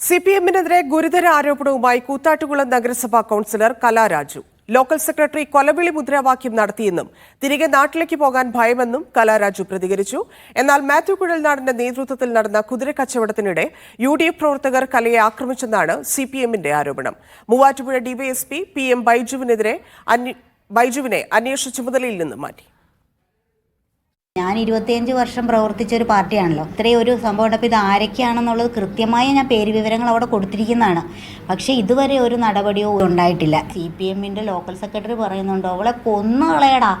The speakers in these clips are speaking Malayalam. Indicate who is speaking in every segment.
Speaker 1: സി പി എമ്മിനെതിരെ ഗുരുതര ആരോപണവുമായി കൂത്താട്ടുകുളം നഗരസഭാ കൌൺസിലർ കലാരാജു ലോക്കൽ സെക്രട്ടറി കൊലവിളി മുദ്രാവാക്യം നടത്തിയെന്നും തിരികെ നാട്ടിലേക്ക് പോകാൻ ഭയമെന്നും കലാരാജു പ്രതികരിച്ചു. എന്നാൽ മാത്യു കുഴൽനാടിന്റെ നേതൃത്വത്തിൽ നടന്ന കുതിരക്കച്ചവടത്തിനിടെ യു ഡി എഫ് പ്രവർത്തകർ കലയെ ആക്രമിച്ചെന്നാണ് സി പി എമ്മിന്റെ ആരോപണം. മൂവാറ്റുപുഴ ഡിവൈഎസ്പി പി എം ബൈജുവിനെതിരെ ബൈജുവിനെ അന്വേഷണ ചുമതലയിൽ നിന്ന് മാറ്റി.
Speaker 2: ഞാൻ ഇരുപത്തിയഞ്ച് വർഷം പ്രവർത്തിച്ച ഒരു പാർട്ടിയാണല്ലോ. ഇത്രയും ഒരു സംഭവം ഉണ്ടപ്പോൾ ഇത് ആരൊക്കെയാണെന്നുള്ളത് കൃത്യമായ ഞാൻ പേര് വിവരങ്ങൾ അവിടെ കൊടുത്തിരിക്കുന്നതാണ്. പക്ഷേ ഇതുവരെ ഒരു നടപടിയോ ഉണ്ടായിട്ടില്ല. സി പി എമ്മിന്റെ ലോക്കൽ സെക്രട്ടറി പറയുന്നുണ്ട് അവളെ കൊന്നു കളയടാ.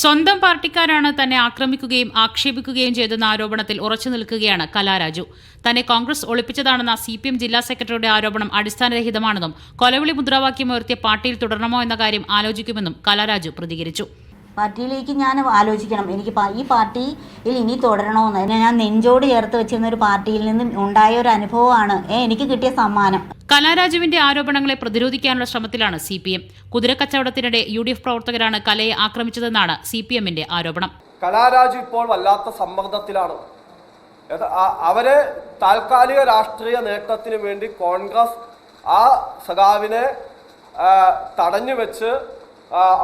Speaker 3: സ്വന്തം പാർട്ടിക്കാരാണ് തന്നെ ആക്രമിക്കുകയും ആക്ഷേപിക്കുകയും ചെയ്തെന്ന ആരോപണത്തിൽ ഉറച്ചു നിൽക്കുകയാണ് കലാരാജു തന്നെ കോൺഗ്രസ് ഒളിപ്പിച്ചതാണെന്ന സി പി എം ജില്ലാ സെക്രട്ടറിയുടെ ആരോപണം അടിസ്ഥാനരഹിതമാണെന്നും കൊലവിളി മുദ്രാവാക്യം ഉയർത്തിയ പാർട്ടിയിൽ തുടരണമോ എന്ന കാര്യം ആലോചിക്കുമെന്നും കലാരാജു പ്രതികരിച്ചു.
Speaker 2: പാർട്ടിയിലേക്ക് ഞാൻ ആലോചിക്കണം. എനിക്ക് ഈ പാർട്ടിയിൽ ഇനി തുടരണമെന്ന്. അതിനെ ഞാൻ നെഞ്ചോട് ചേർത്ത് വെച്ചിരുന്ന ഒരു പാർട്ടിയിൽ നിന്നും ഉണ്ടായ ഒരു അനുഭവമാണ്. എനിക്ക് കിട്ടിയ സമ്മാനം.
Speaker 3: കലാരാജുവിന്റെ ആരോപണങ്ങളെ പ്രതിരോധിക്കാനുള്ള ശ്രമത്തിലാണ് സി പി എം. കുതിരക്കച്ചവടത്തിനിടെ യു ഡി എഫ് പ്രവർത്തകരാണ് കലയെ ആക്രമിച്ചതെന്നാണ് സി പി എമ്മിന്റെ ആരോപണം.
Speaker 4: കലാരാജു ഇപ്പോൾ വല്ലാത്ത സമ്മർദ്ദത്തിലാണ്. അവരെ താൽക്കാലിക രാഷ്ട്രീയ നേട്ടത്തിന് വേണ്ടി കോൺഗ്രസ് ആ സഖാവിനെ തടഞ്ഞു വെച്ച്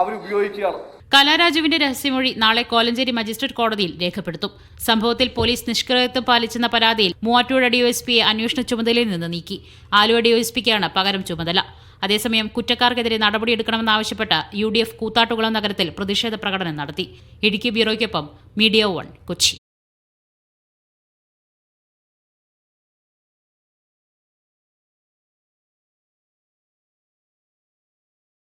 Speaker 4: അവർ ഉപയോഗിക്കുകയാണ്
Speaker 3: കലാരാജുവിന്റെ രഹസ്യമൊഴി നാളെ കോലഞ്ചേരി മജിസ്ട്രേറ്റ് കോടതിയിൽ രേഖപ്പെടുത്തും. സംഭവത്തിൽ പോലീസ് നിഷ്ക്രിയത്വം പാലിച്ചെന്ന പരാതിയിൽ മൂവാറ്റുപുഴ ഡിഒഎസ്പിയെ അന്വേഷണ ചുമതലയിൽ നിന്ന് നീക്കി. ആലുവ ഡിഒഎസ്പിക്കാണ് പകരം ചുമതല. അതേസമയം കുറ്റക്കാർക്കെതിരെ നടപടിയെടുക്കണമെന്നാവശ്യപ്പെട്ട് യു ഡി എഫ് കൂത്താട്ടുകുളം നഗരത്തിൽ പ്രതിഷേധ പ്രകടനം നടത്തി. ഇടുക്കി ബ്യൂറോയ്ക്കൊപ്പം മീഡിയ വൺ കൊച്ചി.